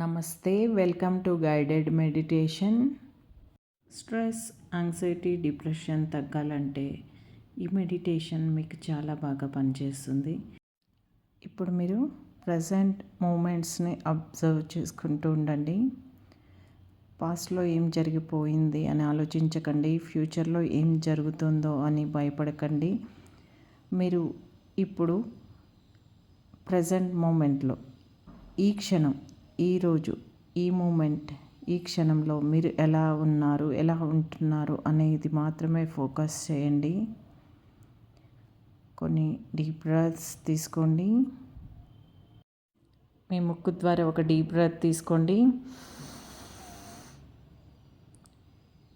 నమస్తే welcome to guided meditation. Stress anxiety depression తగ్గాలంటే ఈ మెడిటేషన్ మీకు చాలా బాగా పనిచేస్తుంది. ఇప్పుడు మీరు ప్రజెంట్ మూమెంట్స్ని అబ్జర్వ్ చేసుకుంటూ ఉండండి. పాస్ట్లో ఏం జరిగిపోయింది అని ఆలోచించకండి. ఫ్యూచర్లో ఏం జరుగుతుందో అని భయపడకండి. మీరు ఇప్పుడు ప్రజెంట్ మూమెంట్లో ఈ క్షణం ఈరోజు ఈ మూమెంట్ ఈ క్షణంలో మీరు ఎలా ఉన్నారు ఎలా ఉంటున్నారు అనేది మాత్రమే ఫోకస్ చేయండి. కొన్ని డీప్ బ్రత్స్ తీసుకోండి. మీ ముక్కు ద్వారా ఒక డీప్ బ్రత్ తీసుకోండి.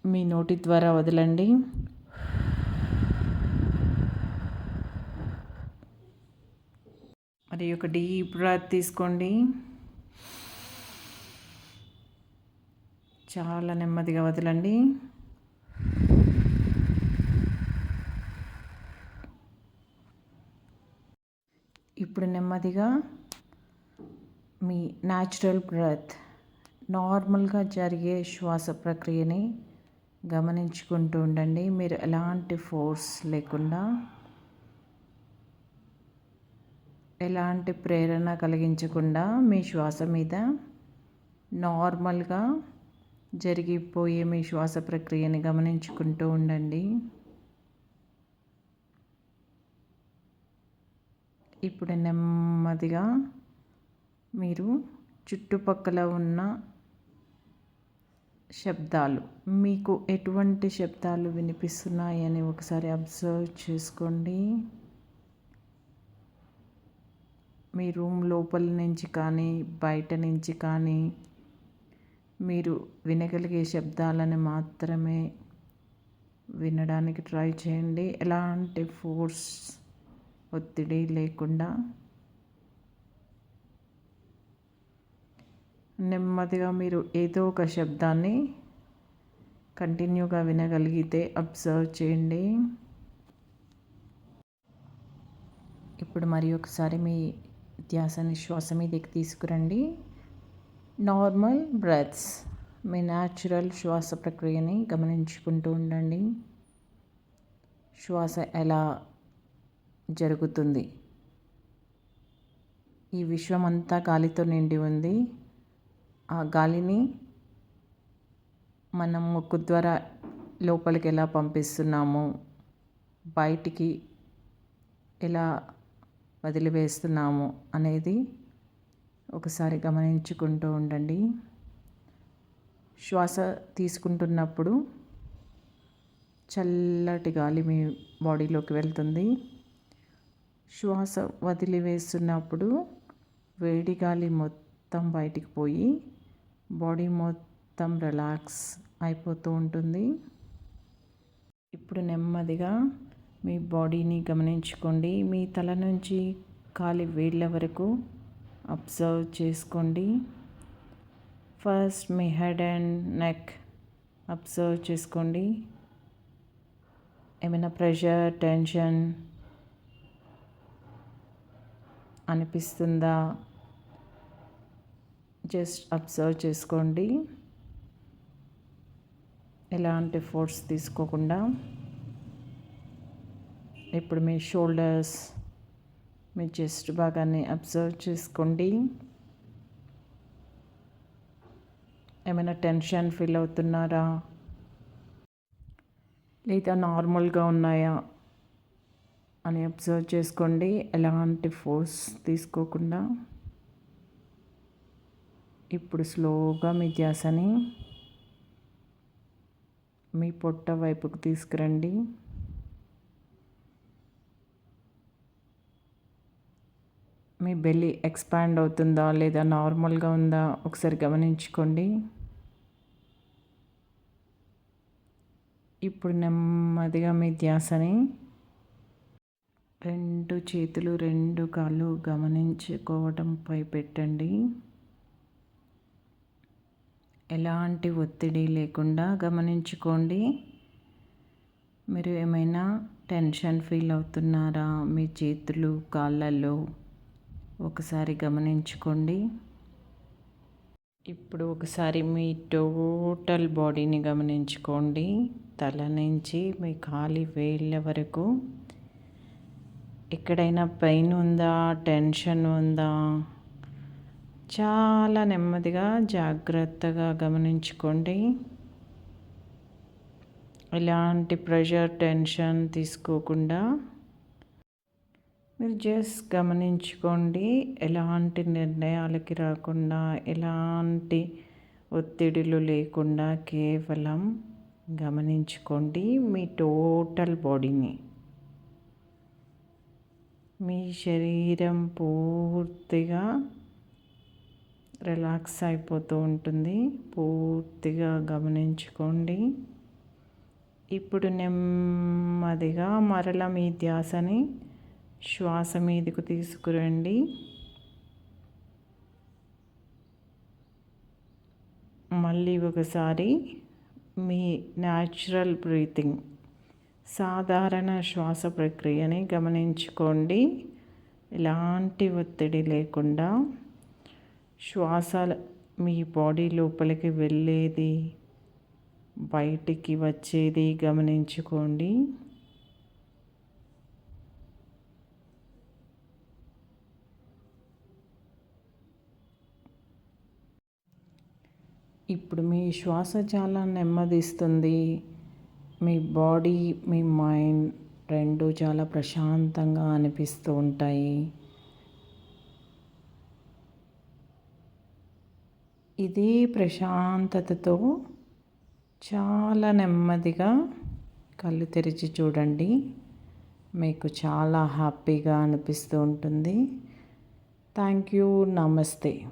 మీ నోటి ద్వారా వదలండి. మరి ఒక డీప్ బ్రత్ తీసుకోండి. చాలా నెమ్మదిగా వదలండి. ఇప్పుడు నెమ్మదిగా మీ న్యాచురల్ బ్రెత్ నార్మల్గా జరిగే శ్వాస ప్రక్రియని గమనించుకుంటూ ఉండండి. మీరు ఎలాంటి ఫోర్స్ లేకుండా ఎలాంటి ప్రేరణ కలిగించకుండా మీ శ్వాస మీద నార్మల్గా జరిగిపోయే మీ శ్వాస ప్రక్రియని గమనించుకుంటూ ఉండండి. ఇప్పుడు నెమ్మదిగా మీరు చుట్టుపక్కల ఉన్న శబ్దాలు మీకు ఎటువంటి శబ్దాలు వినిపిస్తున్నాయని ఒకసారి అబ్జర్వ్ చేసుకోండి. మీ రూమ్ లోపల నుంచి కానీ బయట నుంచి కానీ మీరు వినగలిగే శబ్దాలను మాత్రమే వినడానికి ట్రై చేయండి. ఎలాంటి ఫోర్స్ ఒత్తిడి లేకుండా నెమ్మదిగా మీరు ఏదో ఒక శబ్దాన్ని కంటిన్యూగా వినగలిగితే అబ్జర్వ్ చేయండి. ఇప్పుడు మరి ఒకసారి మీ ధ్యాసని శ్వాస మీదకి తీసుకురండి. Normal breaths. మీ న్యాచురల్ శ్వాస ప్రక్రియని గమనించుకుంటూ ఉండండి. శ్వాస ఎలా జరుగుతుంది? ఈ విశ్వం అంతా గాలితో నిండి ఉంది. ఆ గాలిని మనం ముక్కు ద్వారా లోపలికి ఎలా పంపిస్తున్నాము? బయటికి ఎలా వదిలివేస్తున్నాము అనేది ఒకసారి గమనించుకుంటూ ఉండండి. శ్వాస తీసుకుంటున్నప్పుడు చల్లటి గాలి మీ బాడీలోకి వెళ్తుంది. శ్వాస వదిలివేస్తున్నప్పుడు వేడి గాలి మొత్తం బయటికి పోయి బాడీ మొత్తం రిలాక్స్ అయిపోతూ ఉంటుంది. ఇప్పుడు నెమ్మదిగా మీ బాడీని గమనించుకోండి. మీ తల నుంచి కాలి వేళ్ళ వరకు అబ్జర్వ్ చేసుకోండి. ఫస్ట్ మీ హెడ్ అండ్ నెక్ అబ్జర్వ్ చేసుకోండి. ఏమైనా ప్రెషర్ టెన్షన్ అనిపిస్తుందా? జస్ట్ అబ్జర్వ్ చేసుకోండి. ఎలాంటి ఫోర్స్ తీసుకోకుండా. ఇప్పుడు మీ షోల్డర్స్ మీ చెస్ట్ భాగాన్ని అబ్జర్వ్ చేసుకోండి. ఏమైనా టెన్షన్ ఫీల్ అవుతున్నారా? లేదా నార్మల్గా ఉన్నాయా అని అబ్జర్వ్ చేసుకోండి. ఎలాంటి ఫోర్స్ తీసుకోకుండా. ఇప్పుడు స్లోగా మీ ధ్యాసని మీ పొట్ట వైపుకు తీసుకురండి. మీ బెల్లి ఎక్స్పాండ్ అవుతుందా లేదా నార్మల్గా ఉందా? ఒకసారి గమనించుకోండి. ఇప్పుడు నెమ్మదిగా మీ ధ్యాసని రెండు చేతులు రెండు కాళ్ళు గమనించుకోవడంపై పెట్టండి. ఎలాంటి ఒత్తిడి లేకుండా గమనించుకోండి. మీరు ఏమైనా టెన్షన్ ఫీల్ అవుతున్నారా? మీ చేతులు కాళ్ళల్లో ఒకసారి గమనించుకోండి. ఇప్పుడు ఒకసారి మీ టోటల్ బాడీని గమనించుకోండి. తల నుంచి మీ కాలి వేళ్ళ వరకు. ఎక్కడైనా పెయిన్ ఉందా? టెన్షన్ ఉందా? చాలా నెమ్మదిగా జాగ్రత్తగా గమనించుకోండి. ఎలాంటి ప్రెషర్ టెన్షన్ తీసుకోకుండా మీరు జస్ట్ గమనించుకోండి ఎలాంటి నిర్ణయాలకి రాకుండా ఎలాంటి ఒత్తిడిలు లేకుండా కేవలం గమనించుకోండి మీ టోటల్ బాడీని. మీ శరీరం పూర్తిగా రిలాక్స్ అయిపోతూ ఉంటుంది. పూర్తిగా గమనించుకోండి. ఇప్పుడు నెమ్మదిగా మరల మీ ధ్యాసని శ్వాస మీదకు తీసుకురండి. మళ్ళీ ఒకసారి మీ న్యాచురల్ బ్రీతింగ్ సాధారణ శ్వాస ప్రక్రియని గమనించుకోండి. ఎలాంటి ఒత్తిడి లేకుండా శ్వాస మీ బాడీ లోపలికి వెళ్ళేది బయటికి వచ్చేది గమనించుకోండి. ఇప్పుడు మీ శ్వాస చాలా నెమ్మదిస్తుంది. మీ బాడీ మీ మైండ్ రెండు చాలా ప్రశాంతంగా అనిపిస్తూ ఉంటాయి. ఇదే ప్రశాంతతతో చాలా నెమ్మదిగా కళ్ళు తెరిచి చూడండి. మీకు చాలా హ్యాపీగా అనిపిస్తూ ఉంటుంది. Thank you. నమస్తే.